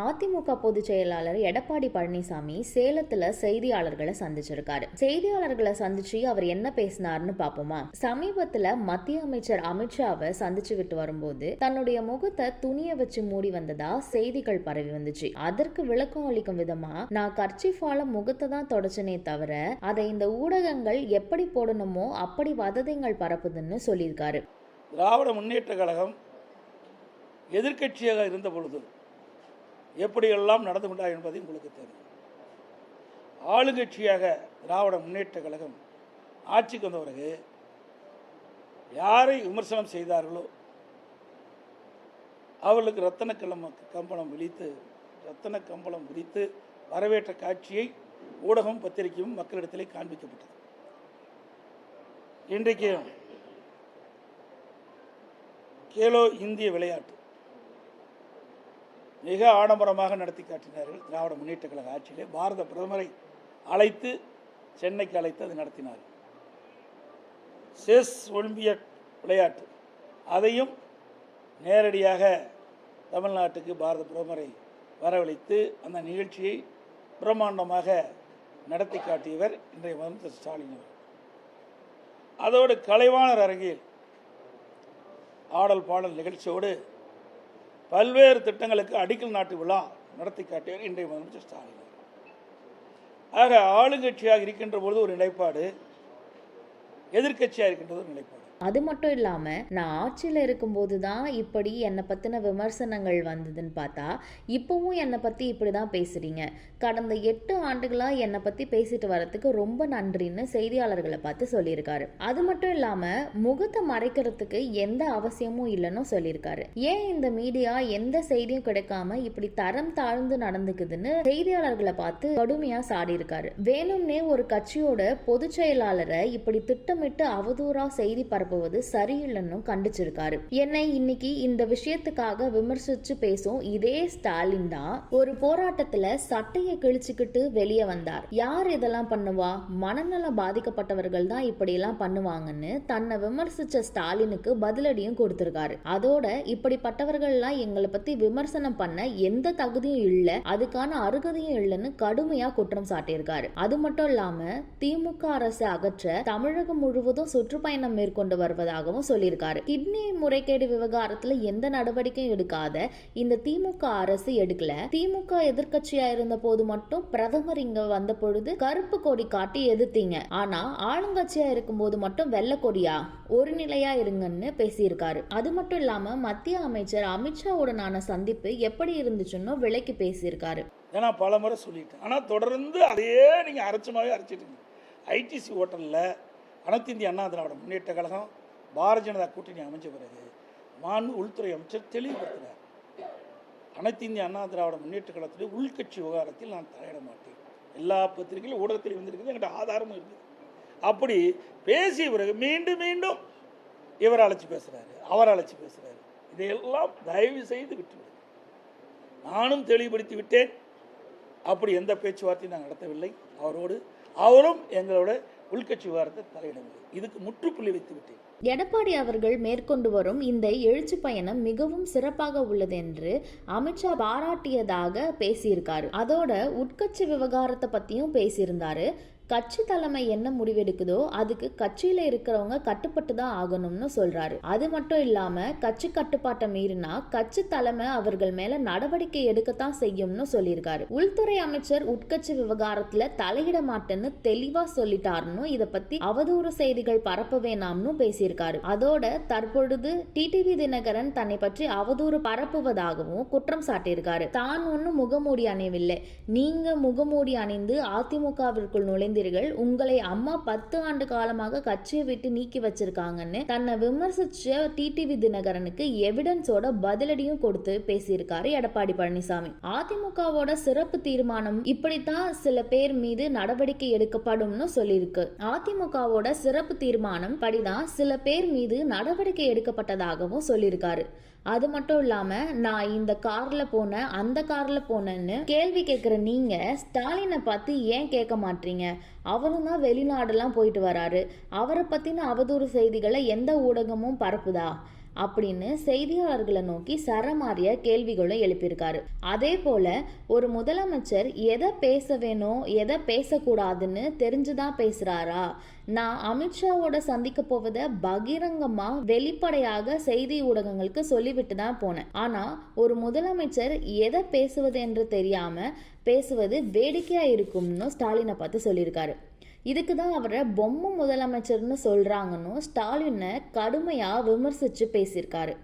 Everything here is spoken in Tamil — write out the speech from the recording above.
அதிமுக பொதுச் செயலாளர் எடப்பாடி பழனிசாமி சேலத்துல செய்தியாளர்களை சந்திச்சிருக்காரு. செய்தியாளர்களை சந்திச்சு அவர் என்ன பேசினார்னு பாப்போமா? சமீபத்துல மத்திய அமைச்சர் அமித்ஷாவை சந்திச்சு விட்டு வரும்போது தன்னுடைய முகத்தை துணிய வச்சு மூடி வந்ததா செய்திகள் பரவி வந்துச்சு. அதற்கு விளக்கம் அளிக்கும் விதமா நான் கர்ச்சிஃபால முகத்தை தான் தொடச்சனே தவிர அதை இந்த ஊடகங்கள் எப்படி போடணுமோ அப்படி வததைகள் பரப்புதுன்னு சொல்லியிருக்காரு. திராவிட முன்னேற்ற கழகம் எதிர்கட்சியாக இருந்த பொழுது எப்படியெல்லாம் நடந்து கொண்டார் என்பது உங்களுக்கு தெரியும். ஆளுங்கட்சியாக திராவிட முன்னேற்ற கழகம் ஆட்சிக்கு வந்த பிறகு யாரை விமர்சனம் செய்தார்களோ அவர்களுக்கு ரத்தன கலம் கம்பளம் விழித்து ரத்தன கம்பளம் விரித்து வரவேற்ற காட்சியை ஊடகம் பத்திரிகையும் மக்களிடத்திலே காண்பிக்கப்பட்டது. இன்றைக்கு கேலோ இந்திய விளையாட்டு மிக ஆடம்பரமாக நடத்தி காட்டினார்கள் திராவிட முன்னேற்ற கழக ஆட்சியிலே. பாரத பிரதமரை அழைத்து சென்னைக்கு அழைத்து அதை நடத்தினார்கள். செஸ் ஒலிம்பியட் விளையாட்டு அதையும் நேரடியாக தமிழ்நாட்டுக்கு பாரத பிரதமரை வரவழைத்து அந்த நிகழ்ச்சியை பிரம்மாண்டமாக நடத்தி காட்டியவர் இன்றைய முதலமைச்சர் ஸ்டாலின் அவர் அதோடு கலைவாணர் அரங்கில் ஆடல் பாடல் நிகழ்ச்சியோடு பல்வேறு திட்டங்களுக்கு அடிக்கல் நாட்டு விழா நடத்தி காட்டியவர் இன்றைய முதலமைச்சர் ஸ்டாலின். ஆக ஆளுங்கட்சியாக இருக்கின்ற பொழுது ஒரு நிலைப்பாடு எதிர்க்கட்சியாக இருக்கின்றது ஒரு நிலைப்பாடு. அது மட்டும் இல்லாம நான் ஆட்சியில இருக்கும்போது தான் இப்படி என்னை பத்தின விமர்சனங்கள் வந்ததுன்னு பார்த்தா இப்பவும் என்னை பத்தி இப்படிதான் பேசுறீங்க. கடந்த எட்டு ஆண்டுகளா என்னை பத்தி பேசிட்டு வரதுக்கு ரொம்ப நன்றின்னு செய்தியாளர்களை பார்த்து சொல்லியிருக்காரு. அது மட்டும் இல்லாம முகத்தை மறைக்கிறதுக்கு எந்த அவசியமும் இல்லைன்னு சொல்லியிருக்காரு. ஏன் இந்த மீடியா எந்த செய்தியும் கிடைக்காம இப்படி தரம் தாழ்ந்து நடந்துக்குதுன்னு செய்தியாளர்களை பார்த்து கடுமையா சாடியிருக்காரு. வேணும்னே ஒரு கட்சியோட பொதுச் செயலாளரை இப்படி திட்டமிட்டு அவதூறா செய்தி போவது சரியில்லைன்னு கண்டிச்சிருக்காரு. என்னை இன்னைக்கு இந்த விஷயத்துக்காக விமர்சிச்சு பேசும் இதே ஸ்டாலின் தான் ஒரு போராட்டத்துல சட்டையை கிழிச்சுக்கிட்டு வெளியே வந்தார். யார் இதெல்லாம் பண்ணுவா? மனநலம் பாதிக்கப்பட்டவர்கள் தான் இப்படி எல்லாம் பண்ணுவாங்கன்னு தன்னை விமர்சிச்ச ஸ்டாலினுக்கு பதிலடியும் கொடுத்திருக்காரு. அதோட இப்படிப்பட்டவர்கள்லாம் எங்களை பத்தி விமர்சனம் பண்ண எந்த தகுதியும் இல்ல அதுக்கான அருகதையும் இல்லைன்னு கடுமையா குற்றம் சாட்டியிருக்காரு. அது மட்டும் இல்லாம திமுக அரசு அகற்ற தமிழகம் முழுவதும் சுற்றுப்பயணம் மேற்கொண்டு வருவதாகவும் சொல்லியிருக்காரு. கிட்னி முறைகேடு விவகாரத்துல எந்த நடவடிக்கையும் எடுக்காத இந்த திமுக அரசு எடுக்கல. திமுக எதிர்கட்சியா இருந்த போது மட்டும் பிரதமர் இங்க வந்த பொழுது கருப்பு கொடி காட்டி எதிர்த்தீங்க. ஆனா ஆளுங்கட்சியா இருக்கும்போது மட்டும் வெள்ள கொடியா? ஒரு நிலையா இருங்கன்னு பேசியிருக்காரு. அது மட்டும் இல்லாம மத்திய அமைச்சர் அமித்ஷாவுடனான சந்திப்பு எப்படி இருந்துச்சுன்னு விலைக்கு பேசியிருக்காரு. ஏன்னா பல முறை சொல்லிட்டேன். ஆனால் தொடர்ந்து அதையே நீங்கள் அரைச்சமாகவே அரைச்சிட்டு ஐடிசி ஹோட்டலில் அனைத்து இந்திய அண்ணா திராவிட முன்னேற்ற கழகம் பாரதிய ஜனதா கூட்டணி அமைஞ்ச பிறகு மாண்பு உள்துறை அமைச்சர் தெளிவுபடுத்தினார். அனைத்து இந்திய அண்ணா திராவிட முன்னேற்ற கழகத்துடைய உள்கட்சி விவகாரத்தில் நான் தலையிட மாட்டேன். எல்லா பத்திரிகையிலும் ஊடகத்தில் வந்திருக்குது என்கிட்ட ஆதாரமும் இருக்குது. அப்படி பேசிய பிறகு மீண்டும் மீண்டும் இவர் அழைச்சி பேசுகிறாரு அவர் அழைச்சி பேசுகிறாரு இதையெல்லாம் தயவு செய்து விட்டுவிடு. நானும் தெளிவுபடுத்தி விட்டேன். அப்படி எந்த பேச்சுவார்த்தையும் நான் நடத்தவில்லை. அவரோடு அவரும் எங்களோட உள்கட்சி விவகாரத்தை தலையிடவில்லை இதுக்கு முற்றுப்புள்ளி வைத்து விட்டேன். எடப்பாடி அவர்கள் மேற்கொண்டு வரும் இந்த எழுச்சி பயணம் மிகவும் சிறப்பாக உள்ளது என்று அமித்ஷா பாராட்டியதாக பேசியிருக்காரு. அதோட உட்கட்சி விவகாரத்தை பத்தியும் பேசியிருந்தாரு. கட்சி தலைமை என்ன முடிவெடுக்குதோ அதுக்கு கட்சியில இருக்கிறவங்க கட்டுப்பட்டு தான் ஆகணும்னு சொல்றாரு. அது மட்டும் இல்லாம கட்சி கட்டுப்பாட்டை மீறினா கட்சி தலைமை அவர்கள் மேல நடவடிக்கை எடுக்கத்தான் செய்யும்னு சொல்லியிருக்காரு. உள்துறை அமைச்சர் உட்கட்சி விவகாரத்துல தலையிட மாட்டேன்னு தெளிவா சொல்லிட்டாருன்னு இத பத்தி அவதூறு செய்திகள் பரப்ப வேணாம்னு பேசியிருக்காரு. அதோட தற்பொழுது டிடிவி தினகரன் தன்னை பற்றி அவதூறு பரப்புவதாகவும் குற்றம் சாட்டியிருக்காரு. தான் ஒன்னும் முகமூடி அணியவில்லை. நீங்க முகமூடி அணிந்து அதிமுகவிற்குள் நுழைந்து நுழைந்தீர்கள் உங்களை அம்மா பத்து ஆண்டு காலமாக கட்சியை விட்டு நீக்கி வச்சிருக்காங்கன்னு தன்னை விமர்சிச்ச டிடிவி தினகரனுக்கு எவிடன்ஸோட பதிலடியும் கொடுத்து பேசியிருக்காரு எடப்பாடி பழனிசாமி. அதிமுகவோட சிறப்பு தீர்மானம் இப்படித்தான் சில பேர் மீது நடவடிக்கை எடுக்கப்படும்னு சொல்லியிருக்கு. அதிமுகவோட சிறப்பு தீர்மானம் படிதான் சில பேர் மீது நடவடிக்கை எடுக்கப்பட்டதாகவும் சொல்லியிருக்காரு. அது மட்டும் இல்லாம நான் இந்த கார்ல போனேன் அந்த கார்ல போனேன்னு கேள்வி கேட்குற நீங்க ஸ்டாலினை பார்த்து ஏன் கேட்க மாட்டீங்க? அவரும் தான் வெளிநாடெல்லாம் போயிட்டு வராரு. அவரை பத்தின அவதூறு செய்திகளை எந்த ஊடகமும் பரப்புதா? அப்படின்னு செய்தியாளர்களை நோக்கி சரமாரிய கேள்விகளும் எழுப்பியிருக்காரு. அதே போல ஒரு முதலமைச்சர் எதை பேச வேணும் எதை பேசக்கூடாதுன்னு தெரிஞ்சுதான் பேசுறாரா? நான் அமித்ஷாவோட சந்திக்க போவதை பகிரங்கமா வெளிப்படையாக செய்தி ஊடகங்களுக்கு சொல்லிவிட்டு தான் போனேன். ஆனா ஒரு முதலமைச்சர் எதை பேசுவது என்று தெரியாம பேசுவது வேடிக்கையா இருக்கும்னு ஸ்டாலினை பார்த்து சொல்லியிருக்காரு. இதுக்கு தான் அவரை பொம்மை முதலமைச்சர்னு சொல்கிறாங்கன்னு ஸ்டாலினை கடுமையாக விமர்சித்து பேசியிருக்காரு.